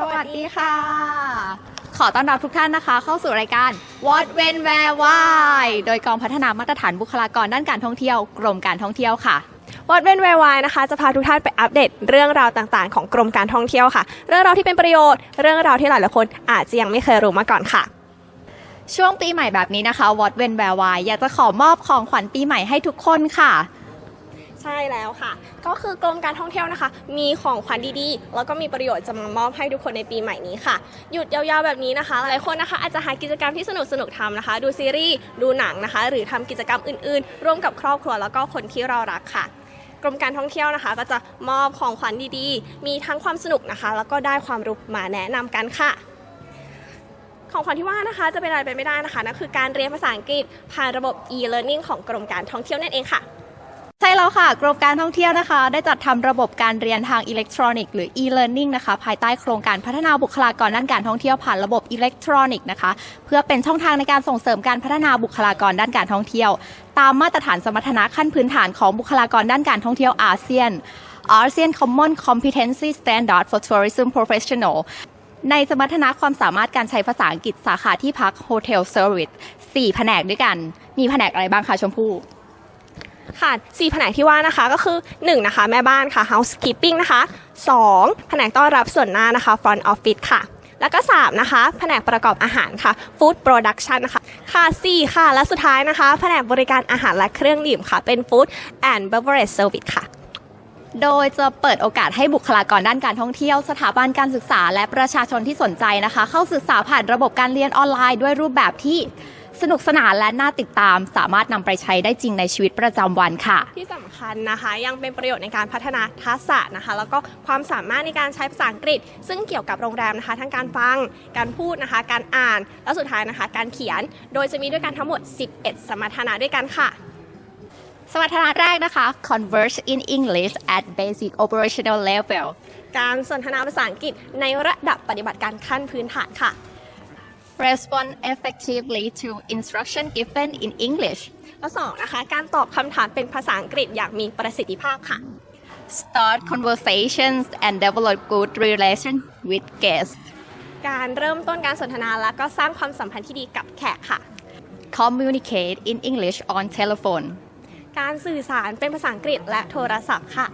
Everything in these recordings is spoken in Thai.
สวัสดีค่ะ ขอต้อนรับทุกท่านนะคะ เข้าสู่รายการ What When Where Why โดยกองพัฒนามาตรฐานบุคลากรด้านการท่องเที่ยว กรมการท่องเที่ยวค่ะวอดเวนแวร์ไวนะคะ จะพาทุกท่านไปอัปเดตเรื่องราวต่างๆ ของกรมการท่องเที่ยวค่ะ เรื่องราวที่เป็นประโยชน์ เรื่องราวที่หลายๆคนอาจจะยังไม่เคยรู้มาก่อนค่ะช่วงปีใหม่แบบนี้นะคะ What When Where Why อยากจะขอมอบของขวัญปีใหม่ให้ทุกคนค่ะ ใช่แล้วค่ะ ก็คือกรมการท่องเที่ยวนะคะ มีของขวัญดีๆ แล้วก็มีประโยชน์จะมามอบให้ทุกคนในปีใหม่นี้ค่ะ หยุดยาวๆแบบนี้นะคะ หลายคนนะคะอาจจะหากิจกรรมที่สนุกๆทำนะคะ ดูซีรีส์ ดูหนังนะคะ หรือทำกิจกรรมอื่นๆ ร่วมกับครอบครัวแล้วก็คนที่เรารักค่ะ กรมการท่องเที่ยวนะคะ ก็จะมอบของขวัญดีๆ มีทั้งความสนุกนะคะ แล้วก็ได้ความรู้มาแนะนำกันค่ะของขวัญที่ว่านะคะจะเป็นอะไรไปไม่ได้นะคะนั่นคือการเรียนภาษาอังกฤษผ่านระบบ e-learning ของกรมการท่องเที่ยวนั่นเองค่ะ ใช่แล้วค่ะ กรมการท่องเที่ยวนะคะ ได้จัดทำระบบการเรียนทางอิเล็กทรอนิกส์หรือ e-learning นะคะ ภายใต้โครงการพัฒนาบุคลากรด้านการท่องเที่ยวผ่านระบบอิเล็กทรอนิกส์นะคะ เพื่อเป็นช่องทางในการส่งเสริมการพัฒนาบุคลากรด้านการท่องเที่ยว ตามมาตรฐานสมรรถนะขั้นพื้นฐานของบุคลากรด้านการท่องเที่ยวอาเซียน ASEAN Common Competency Standard for Tourism Professional ในสมรรถนะความสามารถการใช้ภาษาอังกฤษสาขาที่พัก Hotel Service 4 แผนกด้วยกัน มีแผนกอะไรบ้างคะชมพู่ ค่ะ4แผนกที่ว่านะคะก็คือ 1 นะคะ แม่บ้านค่ะ housekeeping นะคะ 2 แผนกต้อนรับส่วนหน้านะคะ front office ค่ะ แล้วก็ 3 นะคะ แผนกประกอบอาหารค่ะ food production นะคะค่ะ 4 ค่ะ และสุดท้ายนะคะ แผนกบริการอาหารและเครื่องดื่มค่ะ เป็น food and beverage service ค่ะโดยจะเปิดโอกาสให้บุคลากรด้านการท่องเที่ยว สถาบันการศึกษาและประชาชนที่สนใจนะคะ เข้าศึกษาผ่านระบบการเรียนออนไลน์ด้วยรูปแบบที่ สนุกสนานและน่าติดตาม สามารถนำไปใช้ได้จริงในชีวิตประจำวันค่ะ ที่สำคัญนะคะยังเป็นประโยชน์ในการพัฒนาทักษะนะคะ แล้วก็ความสามารถในการใช้ภาษาอังกฤษ ซึ่งเกี่ยวกับโรงแรมนะคะ ทั้งการฟัง การพูดนะคะ การอ่าน และสุดท้ายนะคะ การเขียน โดยจะมีด้วยกันทั้งหมด 11 สมรรถนะด้วยกันค่ะ สมรรถนะแรกนะคะ converse in English at basic operational level การสนทนาภาษาอังกฤษในระดับปฏิบัติการขั้นพื้นฐานค่ะ respond effectively to instruction given in English และสองนะคะ การตอบคำถามเป็นภาษาอังกฤษอย่างมีประสิทธิภาพค่ะ start conversations and develop good relation with guests การเริ่มต้นการสนทนาและก็สร้างความสัมพันธ์ที่ดีกับแขกค่ะ communicate in English on telephone การสื่อสารเป็นภาษาอังกฤษและโทรศัพท์ค่ะ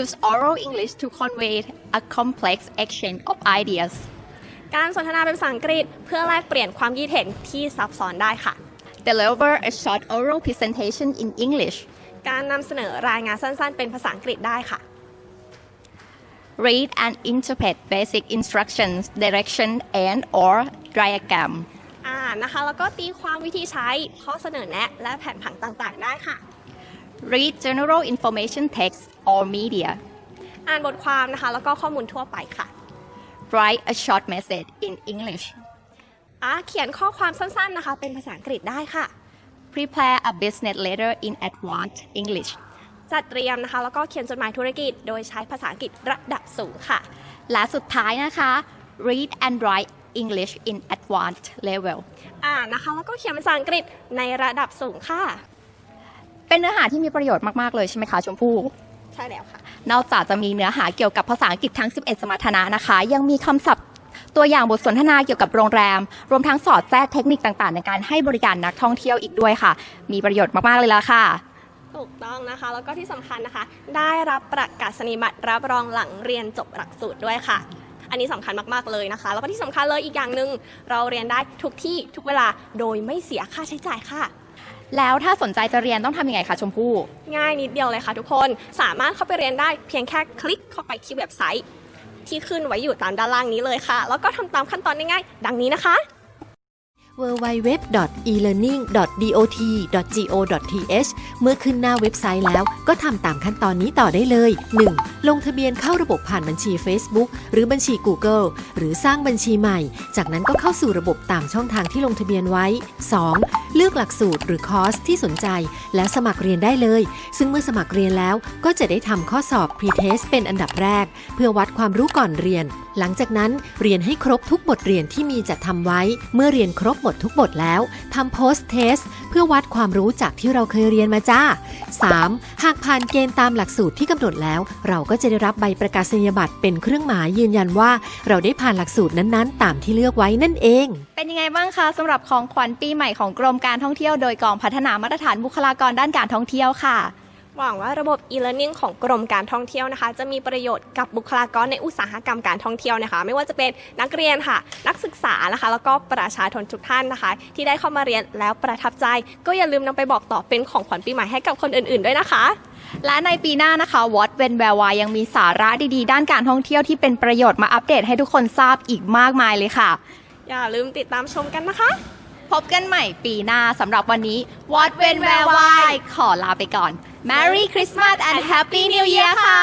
use oral English to convey a complex exchange of ideas การสนทนาเป็นภาษาอังกฤษ เพื่อแลกเปลี่ยนความคิดเห็นที่ซับซ้อนได้ค่ะ deliver a short oral presentation in English การนำเสนอรายงานสั้นๆ เป็นภาษาอังกฤษได้ค่ะ read and interpret basic instructions direction and or diagram อ่านนะคะแล้วก็ตีความวิธีใช้ข้อเสนอแนะและแผนผังต่างๆ ได้ค่ะ read general information text or media อ่านบทความนะคะแล้วก็ข้อมูลทั่วไปค่ะ write a short message in English อ่าเขียนข้อความสั้นๆนะคะ เป็นภาษาอังกฤษได้ค่ะ prepare a business letter in advanced English จัดเตรียมนะคะ แล้วก็เขียนจดหมายธุรกิจ โดยใช้ภาษาอังกฤษระดับสูงค่ะ และสุดท้ายนะคะ read and write English in advanced level อ่านนะคะ แล้วก็เขียนภาษาอังกฤษในระดับสูงค่ะ เป็นเนื้อหาที่มีประโยชน์มาก ๆ เลยใช่ไหมคะชมพู่ ใช่แล้วค่ะ นอกจากจะมีเนื้อหาเกี่ยวกับภาษาอังกฤษทั้ง 11 สมรรถนะนะคะ ยังมีคำศัพท์ตัวอย่างบทสนทนาเกี่ยวกับโรงแรม รวมทั้งสอดแทรกเทคนิคต่างๆ ในการให้บริการนักท่องเที่ยวอีกด้วยค่ะ มีประโยชน์มาก ๆ เลยละค่ะ ถูกต้องนะคะ แล้วก็ที่สำคัญนะคะ ได้รับประกาศนียบัตรรับรองหลังเรียนจบหลักสูตรด้วยค่ะ อันนี้สำคัญมากๆเลยนะคะ แล้วก็ที่สำคัญเลยอีกอย่างหนึ่งเราเรียนได้ทุกที่ทุกเวลาโดยไม่เสียค่าใช้จ่ายค่ะ แล้วถ้าสนใจจะเรียนต้องทำยังไงคะชมพู่ ง่ายนิดเดียวเลยค่ะทุกคน สามารถเข้าไปเรียนได้เพียงแค่คลิกเข้าไปที่เว็บไซต์ ที่ขึ้นไว้อยู่ตามด้านล่างนี้เลยค่ะ แล้วก็ทำตามขั้นตอนง่ายๆดังนี้นะคะ www.elearning.dot.go.th เมื่อขึ้นหน้าเว็บไซต์แล้วก็ทำตามขั้นตอนนี้ต่อได้เลย 1. ลงทะเบียนเข้าระบบผ่านบัญชี Facebook หรือบัญชี Google หรือสร้างบัญชีใหม่ จากนั้นก็เข้าสู่ระบบตามช่องทางที่ลงทะเบียนไว้ 2. เลือกหลักสูตรหรือคอร์สที่สนใจ แล้วสมัครเรียนได้เลย ซึ่งเมื่อสมัครเรียนแล้วก็จะได้ทำข้อสอบ Pre-Test เป็นอันดับแรก เพื่อวัดความรู้ก่อนเรียน หลังจากนั้นเรียนให้ครบทุกบทเรียนที่มีจัดทำไว้ เมื่อเรียนครบหมดบททุกบทแล้วทำโพสเทสเพื่อวัดความรู้จากที่เราเคยเรียนมาจ้า 3. หากผ่านเกณฑ์ตามหลักสูตรที่กำหนดแล้ว เราก็จะได้รับใบประกาศนียบัตรเป็นเครื่องหมายยืนยันว่า เราได้ผ่านหลักสูตรนั้นๆ ตามที่เลือกไว้นั่นเอง เป็นยังไงบ้างคะสำหรับของขวัญปีใหม่ของกรมการท่องเที่ยว โดยกองพัฒนามาตรฐานบุคลากรด้านการท่องเที่ยวค่ะ หวังว่าระบบ e-learning ของกรมการท่องเที่ยวนะคะ จะมีประโยชน์กับบุคลากรในอุตสาหกรรมการท่องเที่ยวนะคะ ไม่ว่าจะเป็นนักเรียนค่ะ นักศึกษานะคะ แล้วก็ประชาชนทุกท่านนะคะ ที่ได้เข้ามาเรียนแล้วประทับใจ ก็อย่าลืมนำไปบอกต่อเป็นของขวัญปีใหม่ให้กับคนอื่นๆด้วยนะคะและในปีหน้านะคะวอตเวนแวร์วายังมีสาระดีๆ ด้านการท่องเที่ยวที่เป็นประโยชน์มาอัปเดตให้ทุกคนทราบอีกมากมายเลยค่ะ อย่าลืมติดตามชมกันนะคะ พบกันใหม่ปีหน้าสำหรับวันนี้ What When Where Why ขอลาไปก่อน Merry Christmas and Happy New Year ค่ะ